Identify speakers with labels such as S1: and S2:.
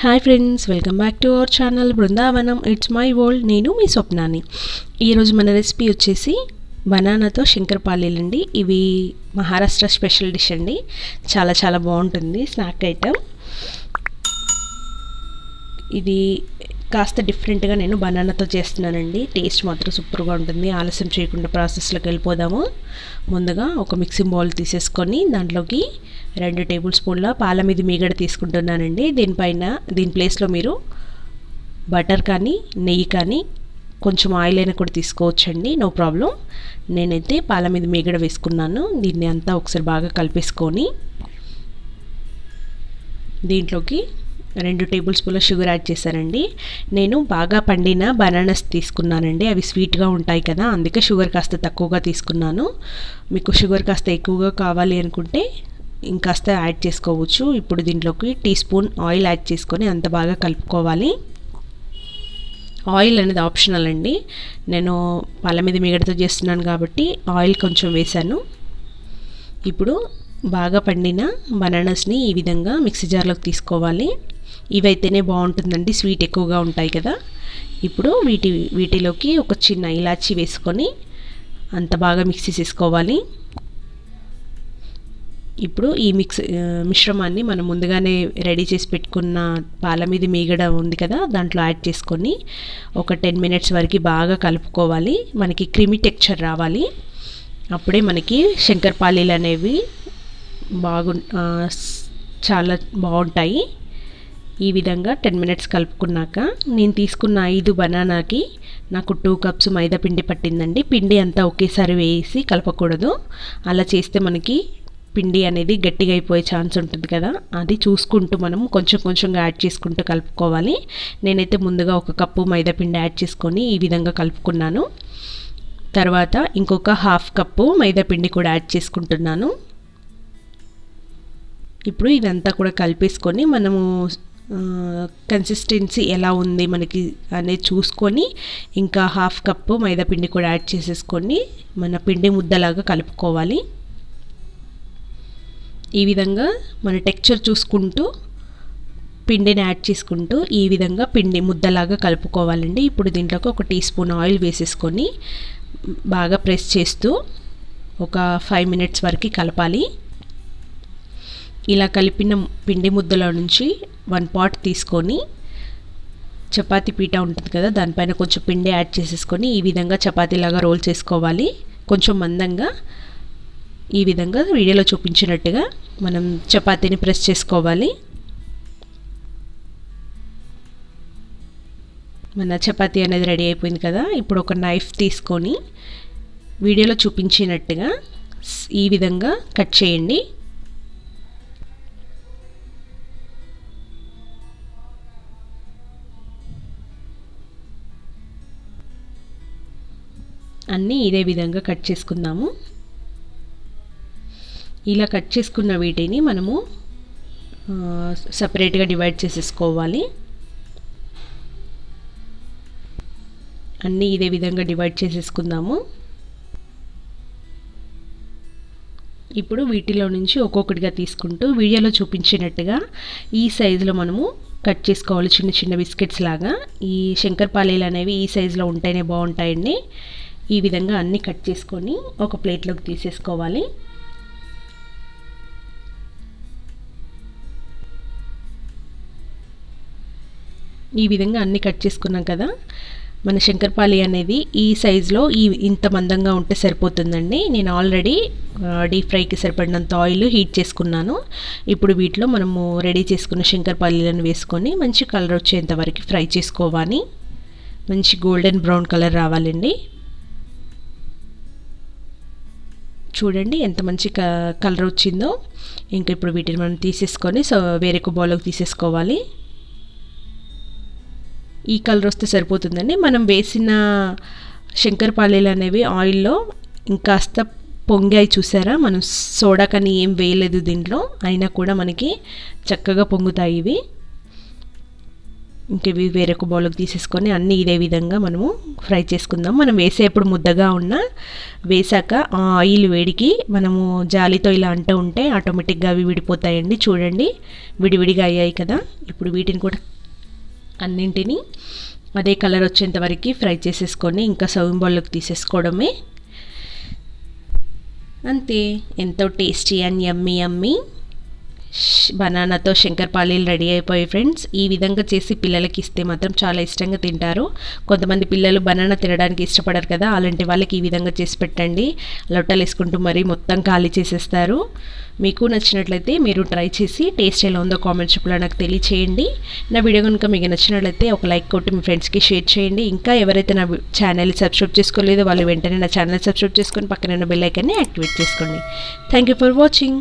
S1: Hi friends welcome back to our channel Brindavanam it's my world నేను మీ స్వప్నాని ఈరోజు మన రెసిపీ వచ్చేసి బనానాతో శంకరపాలీలు ఇవి మహారాష్ట్ర స్పెషల్ డిష్ అండి. చాలా చాలా బాగుంటుంది స్నాక్ ఐటమ్ ఇది కాస్త డిఫరెంట్గా నేను బనానాతో చేస్తున్నానండి. టేస్ట్ మాత్రం సూపర్గా ఉంటుంది. ఆలస్యం చేయకుండా ప్రాసెస్లోకి వెళ్ళిపోదాము. ముందుగా ఒక మిక్సింగ్ బౌల్ తీసేసుకొని దాంట్లోకి రెండు టేబుల్ స్పూన్ల పాల మీద మీగడ తీసుకుంటున్నానండి. దీనిపైన దీని ప్లేస్లో మీరు బటర్ కానీ నెయ్యి కానీ కొంచెం ఆయిల్ అయినా కూడా తీసుకోవచ్చండి. నో ప్రాబ్లం నేనైతే పాల మీద మీగడ వేసుకున్నాను. దీన్ని అంతా ఒకసారి బాగా కలిపేసుకొని దీంట్లోకి రెండు టేబుల్ స్పూన్ల షుగర్ యాడ్ చేశానండి. నేను బాగా పండిన బనానాస్ తీసుకున్నానండి. అవి స్వీట్గా ఉంటాయి కదా అందుకే షుగర్ కాస్త తక్కువగా తీసుకున్నాను. మీకు షుగర్ కాస్త ఎక్కువగా కావాలి అనుకుంటే ఇంకాస్త యాడ్ చేసుకోవచ్చు. ఇప్పుడు దీంట్లోకి టీ స్పూన్ ఆయిల్ యాడ్ చేసుకొని అంత బాగా కలుపుకోవాలి. ఆయిల్ అనేది ఆప్షనల్ అండి. నేను పళ్ళ మీద మిగడతో చేస్తున్నాను కాబట్టి ఆయిల్ కొంచెం వేశాను. ఇప్పుడు బాగా పండిన బనానాస్ని ఈ విధంగా మిక్సీ జార్లోకి తీసుకోవాలి. ఇవైతేనే బాగుంటుందండి. స్వీట్ ఎక్కువగా ఉంటాయి కదా. ఇప్పుడు వీటి వీటిలోకి ఒక చిన్న ఇలాచి వేసుకొని అంత బాగా మిక్సీ చేసుకోవాలి ఇప్పుడు ఈ మిక్స్ మిశ్రమాన్ని మనం ముందుగానే రెడీ చేసి పెట్టుకున్న పాల మీద మీగడ ఉంది కదా దాంట్లో యాడ్ చేసుకొని ఒక టెన్ మినిట్స్ వరకు బాగా కలుపుకోవాలి. మనకి క్రిమి టెక్చర్ రావాలి. అప్పుడే మనకి శంకరపాలీలు అనేవి బాగు చాలా బాగుంటాయి. ఈ విధంగా టెన్ మినిట్స్ కలుపుకున్నాక నేను తీసుకున్న ఐదు బనానాకి నాకు టూ కప్స్ మైదా పిండి పట్టిందండి. పిండి అంతా ఒకేసారి వేసి కలపకూడదు. అలా చేస్తే మనకి పిండి అనేది గట్టిగా అయిపోయే ఛాన్స్ ఉంటుంది కదా. అది చూసుకుంటూ మనం కొంచెం కొంచెంగా యాడ్ చేసుకుంటూ కలుపుకోవాలి. నేనైతే ముందుగా ఒక కప్పు మైదా పిండి యాడ్ చేసుకొని ఈ విధంగా కలుపుకున్నాను. తర్వాత ఇంకొక హాఫ్ కప్పు మైదా పిండి కూడా యాడ్ చేసుకుంటున్నాను. ఇప్పుడు ఇదంతా కూడా కలిపేసుకొని మనము కన్సిస్టెన్సీ ఎలా ఉంది మనకి అనేది చూసుకొని ఇంకా హాఫ్ కప్పు మైదా పిండి కూడా యాడ్ చేసేసుకొని మన పిండి ముద్దలాగా కలుపుకోవాలి. ఈ విధంగా మన టెక్చర్ చూసుకుంటూ పిండిని యాడ్ చేసుకుంటూ ఈ విధంగా పిండి ముద్దలాగా కలుపుకోవాలండి. ఇప్పుడు దీంట్లోకి ఒక టీ స్పూన్ ఆయిల్ వేసేసుకొని బాగా ప్రెస్ చేస్తూ ఒక ఫైవ్ మినిట్స్ వరకు కలపాలి. ఇలా కలిపిన పిండి ముద్దలో నుంచి వన్ పాట్ తీసుకొని చపాతి పీట ఉంటుంది కదా దానిపైన కొంచెం పిండి యాడ్ చేసేసుకొని ఈ విధంగా చపాతీలాగా రోల్ చేసుకోవాలి. కొంచెం మందంగా ఈ విధంగా వీడియోలో చూపించినట్టుగా మనం చపాతీని ప్రెస్ చేసుకోవాలి. మన చపాతీ అనేది రెడీ అయిపోయింది కదా ఇప్పుడు ఒక నైఫ్ తీసుకొని వీడియోలో చూపించినట్టుగా ఈ విధంగా కట్ చేయండి. అన్నీ ఇదే విధంగా కట్ చేసుకుందాము. ఇలా కట్ చేసుకున్న వీటిని మనము సపరేట్గా డివైడ్ చేసేసుకోవాలి. అన్నీ ఇదే విధంగా డివైడ్ చేసేసుకుందాము. ఇప్పుడు వీటిలో నుంచి ఒక్కొక్కటిగా తీసుకుంటూ వీడియోలో చూపించినట్టుగా ఈ సైజులో మనము కట్ చేసుకోవాలి చిన్న చిన్న బిస్కెట్స్ లాగా. ఈ శంకర్పాలీలు అనేవి ఈ సైజులో ఉంటేనే బాగుంటాయండి. ఈ విధంగా అన్నీ కట్ చేసుకొని ఒక ప్లేట్లోకి తీసేసుకోవాలి. ఈ విధంగా అన్నీ కట్ చేసుకున్నాం కదా. మన శంకర్పాలి అనేది ఈ సైజులో ఈ ఇంత మందంగా ఉంటే సరిపోతుందండి. నేను ఆల్రెడీ డీప్ ఫ్రైకి సరిపడినంత ఆయిల్ హీట్ చేసుకున్నాను. ఇప్పుడు వీటిలో మనము రెడీ చేసుకున్న శంకర్పాలీలను వేసుకొని మంచి కలర్ వచ్చేంత వరకు ఫ్రై చేసుకోవాలి. మంచి గోల్డెన్ బ్రౌన్ కలర్ రావాలండి. చూడండి ఎంత మంచి కలర్ వచ్చిందో. ఇంకా ఇప్పుడు వీటిని మనం తీసేసుకొని సో వేరే బౌల్లోకి తీసేసుకోవాలి. ఈ కలర్ వస్తే సరిపోతుందండి. మనం వేసిన శంకరపాలీలు అనేవి ఆయిల్లో ఇంకాస్త పొంగాయి చూసారా? మనం సోడా కానీ ఏం వేయలేదు దీంట్లో. అయినా కూడా మనకి చక్కగా పొంగుతాయి ఇవి. ఇంక ఇవి వేరొక బౌల్కి తీసేసుకొని అన్నీ ఇదే విధంగా మనము ఫ్రై చేసుకుందాం. మనం వేసేప్పుడు ముద్దగా ఉన్న వేసాక ఆ ఆయిల్ వేడికి మనము జాలితో ఇలా అంటూ ఉంటే ఆటోమేటిక్గా అవి విడిపోతాయండి. చూడండి విడివిడిగా అయ్యాయి కదా. ఇప్పుడు వీటిని కూడా అన్నింటినీ అదే కలర్ వచ్చేంత వరకు ఫ్రై చేసేసుకొని ఇంకా సర్వింగ్ బౌల్లోకి తీసేసుకోవడమే. అంతే. ఎంతో టేస్టీ అండ్ యమ్మీ యమ్మీ బనానాతో శంకర్పాళీలు రెడీ అయిపోయాయి ఫ్రెండ్స్. ఈ విధంగా చేసి పిల్లలకి ఇస్తే మాత్రం చాలా ఇష్టంగా తింటారు. కొంతమంది పిల్లలు బనానా తినడానికి ఇష్టపడరు కదా అలాంటి వాళ్ళకి ఈ విధంగా చేసి పెట్టండి. లొట్టలు వేసుకుంటూ మరీ మొత్తం ఖాళీ చేసేస్తారు. మీకు నచ్చినట్లయితే మీరు ట్రై చేసి టేస్ట్ ఎలా ఉందో కామెంట్ చెప్పలో నాకు తెలియచేయండి. నా వీడియో కనుక మీకు నచ్చినట్లయితే ఒక లైక్ కొట్టి మీ ఫ్రెండ్స్కి షేర్ చేయండి. ఇంకా ఎవరైతే నా ఛానల్ సబ్స్క్రైబ్ చేసుకోలేదో వాళ్ళు వెంటనే నా ఛానల్ సబ్స్క్రైబ్ చేసుకొని పక్కన బెల్ ఐకన్ని యాక్టివేట్ చేసుకోండి. Thank you for watching.